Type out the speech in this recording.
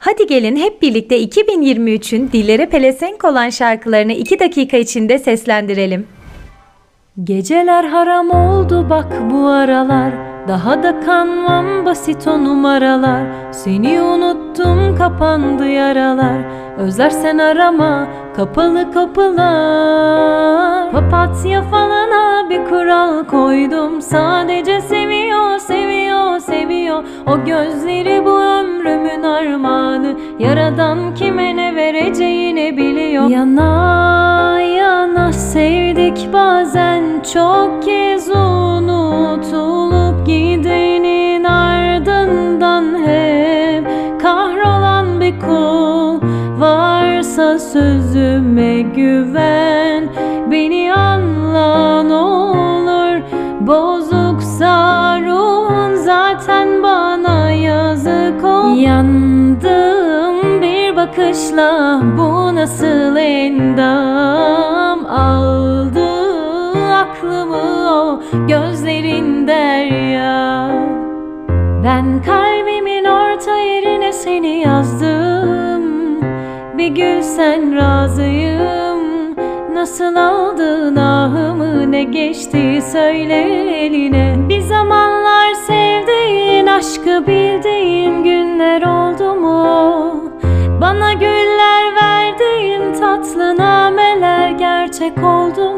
Hadi gelin hep birlikte 2023'ün dillere pelesenk olan şarkılarını 2 dakika içinde seslendirelim. Geceler haram oldu bak bu aralar. Daha da kanmam basit o numaralar. Seni unuttum kapandı yaralar. Özlersen arama kapalı kapılar. Papatya falana bir kural koydum. Sadece seviyor seviyor seviyor. O gözleri bu ömrümün armağanı Yaradan kime ne vereceğini biliyor. Yana yana sevdik bazen çok kez unutulup gidenin ardından hep kahrolan bir kul varsa sözüme güven bakışla bu nasıl endam aldı aklımı o gözlerin derya. Ben kalbimin orta yerine seni yazdım. Bir gülsen razıyım. Nasıl aldın ahımı ne geçti söyle eline. Bir zamanlar sevdiğin aşkı bildiğin? Bana güller verdiğin tatlı nameler gerçek oldu?